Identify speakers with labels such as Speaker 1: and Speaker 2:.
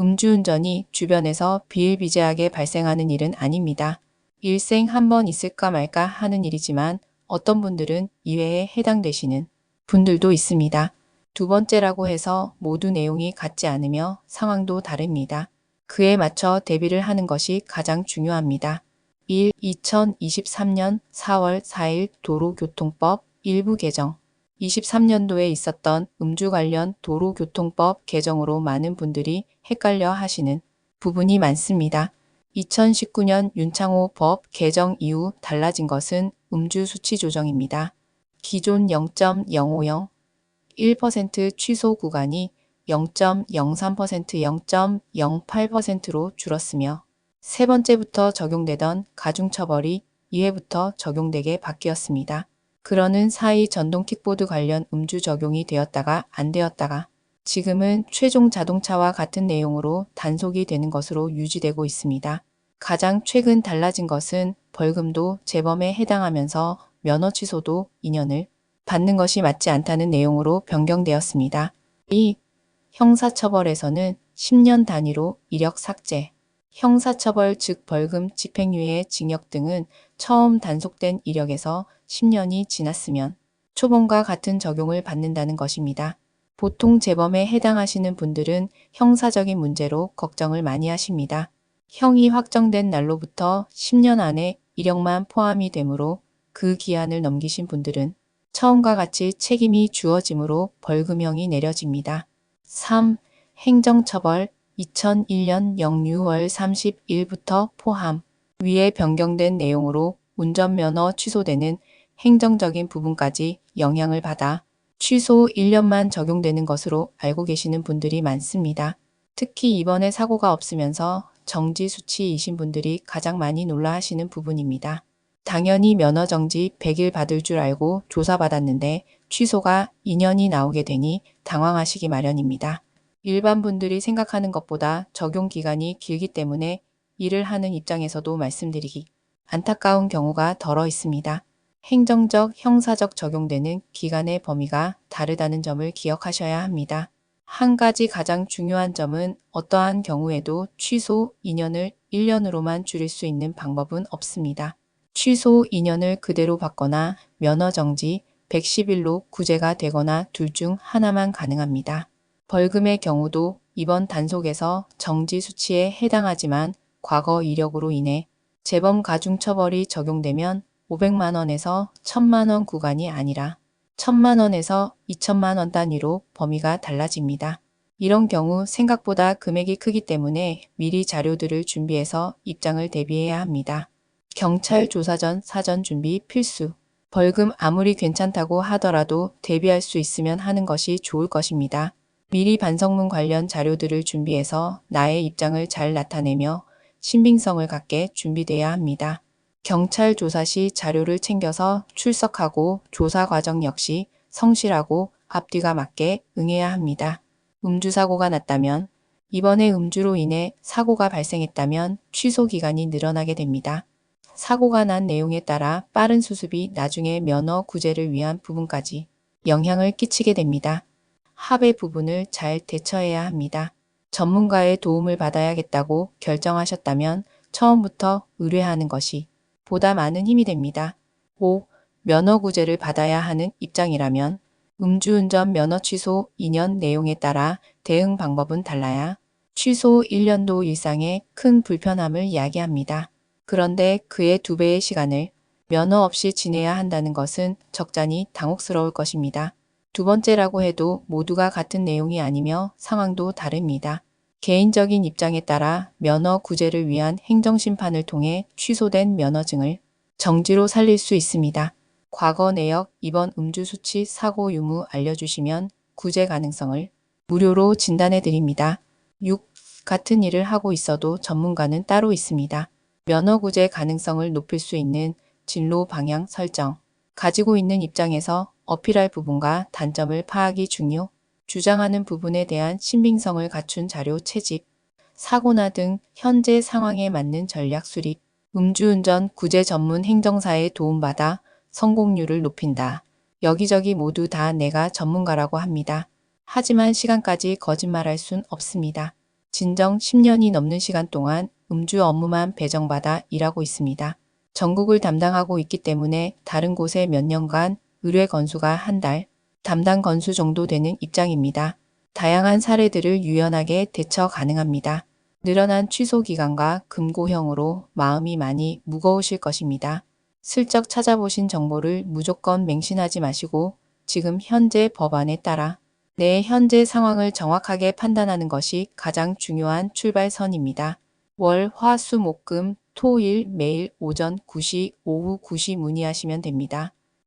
Speaker 1: 음주운전이 주변에서 비일비재하게 발생하는 일은 아닙니다. 일생 한 번 있을까 말까 하는 일이지만 어떤 분들은 이외에 해당되시는 분들도 있습니다. 두 번째라고 해서 모두 내용이 같지 않으며 상황도 다릅니다. 그에 맞춰 대비를 하는 것이 가장 중요합니다. 1. 2023년 4월 4일 도로교통법 일부 개정 23년도에 있었던 음주 관련 도로교통법 개정으로 많은 분들이 헷갈려 하시는 부분이 많습니다. 2019년 윤창호 법 개정 이후 달라진 것은 음주 수치 조정입니다. 기존 0.050, 1% 취소 구간이 0.03% 0.08%로 줄었으며 세 번째부터 적용되던 가중처벌이 2회부터 적용되게 바뀌었습니다. 그러는 사이 전동 킥보드 관련 음주 적용이 되었다가 안 되었다가 지금은 최종 자동차와 같은 내용으로 단속이 되는 것으로 유지되고 있습니다. 가장 최근 달라진 것은 벌금도 재범에 해당하면서 면허 취소도 2년을 받는 것이 맞지 않다는 내용으로 변경되었습니다. 이 형사처벌에서는 10년 단위로 이력 삭제, 형사처벌 즉 벌금, 집행유예, 징역 등은 처음 단속된 이력에서 10년이 지났으면 초범과 같은 적용을 받는다는 것입니다. 보통 재범에 해당하시는 분들은 형사적인 문제로 걱정을 많이 하십니다. 형이 확정된 날로부터 10년 안에 이력만 포함이 되므로 그 기한을 넘기신 분들은 처음과 같이 책임이 주어지므로 벌금형이 내려집니다. 3. 행정처벌 2001년 06월 30일부터 포함 위에 변경된 내용으로 운전면허 취소되는 행정적인 부분까지 영향을 받아 취소 1년만 적용되는 것으로 알고 계시는 분들이 많습니다. 특히 이번에 사고가 없으면서 정지 수치이신 분들이 가장 많이 놀라 하시는 부분입니다. 당연히 면허 정지 100일 받을 줄 알고 조사받았는데 취소가 2년이 나오게 되니 당황하시기 마련입니다. 일반 분들이 생각하는 것보다 적용 기간이 길기 때문에 일을 하는 입장에서도 말씀드리기 안타까운 경우가 덜어 있습니다. 행정적, 형사적 적용되는 기간의 범위가 다르다는 점을 기억하셔야 합니다. 한 가지 가장 중요한 점은 어떠한 경우에도 취소 2년을 1년으로만 줄일 수 있는 방법은 없습니다. 취소 2년을 그대로 받거나 면허 정지 110일로 구제가 되거나 둘 중 하나만 가능합니다. 벌금의 경우도 이번 단속에서 정지 수치에 해당하지만 과거 이력으로 인해 재범 가중처벌이 적용되면 500만 원에서 1000만 원 구간이 아니라 1000만 원에서 2천만 원 단위로 범위가 달라집니다. 이런 경우 생각보다 금액이 크기 때문에 미리 자료들을 준비해서 입장을 대비해야 합니다. 경찰 조사 전 사전 준비 필수. 벌금 아무리 괜찮다고 하더라도 대비할 수 있으면 하는 것이 좋을 것입니다. 미리 반성문 관련 자료들을 준비해서 나의 입장을 잘 나타내며 신빙성을 갖게 준비돼야 합니다. 경찰 조사 시 자료를 챙겨서 출석하고 조사 과정 역시 성실하고 앞뒤가 맞게 응해야 합니다. 음주 사고가 났다면 이번에 음주로 인해 사고가 발생했다면 취소 기간이 늘어나게 됩니다. 사고가 난 내용에 따라 빠른 수습이 나중에 면허 구제를 위한 부분까지 영향을 끼치게 됩니다. 합의 부분을 잘 대처해야 합니다. 전문가의 도움을 받아야겠다고 결정하셨다면 처음부터 의뢰하는 것이 보다 많은 힘이 됩니다. 5. 면허 구제를 받아야 하는 입장이라면 음주운전 면허 취소 2년 내용에 따라 대응 방법은 달라야 취소 1년도 일상에 큰 불편함을 야기합니다. 그런데 그의 두 배의 시간을 면허 없이 지내야 한다는 것은 적잖이 당혹스러울 것입니다. 두 번째라고 해도 모두가 같은 내용이 아니며 상황도 다릅니다. 개인적인 입장에 따라 면허 구제를 위한 행정심판을 통해 취소된 면허증을 정지로 살릴 수 있습니다. 과거 내역, 이번 음주 수치 사고 유무 알려주시면 구제 가능성을 무료로 진단해 드립니다. 6. 같은 일을 하고 있어도 전문가는 따로 있습니다. 면허 구제 가능성을 높일 수 있는 진로 방향 설정. 가지고 있는 입장에서 어필할 부분과 단점을 파악이 중요. 주장하는 부분에 대한 신빙성을 갖춘 자료 채집, 사고나 등 현재 상황에 맞는 전략 수립, 음주운전 구제 전문 행정사의 도움받아 성공률을 높인다. 여기저기 모두 다 내가 전문가라고 합니다. 하지만 시간까지 거짓말할 순 없습니다. 진정 10년이 넘는 시간 동안 음주 업무만 배정받아 일하고 있습니다. 전국을 담당하고 있기 때문에 다른 곳에 몇 년간 의뢰 건수가 한 달, 담당 건수 정도 되는 입장입니다. 다양한 사례들을 유연하게 대처 가능합니다. 늘어난 취소 기간과 금고형으로 마음이 많이 무거우실 것입니다. 슬쩍 찾아보신 정보를 무조건 맹신하지 마시고 지금 현재 법안에 따라 내 현재 상황을 정확하게 판단하는 것이 가장 중요한 출발선입니다. 월, 화, 수, 목, 금, 토, 일 매일 오전 9시, 오후 9시 문의하시면 됩니다.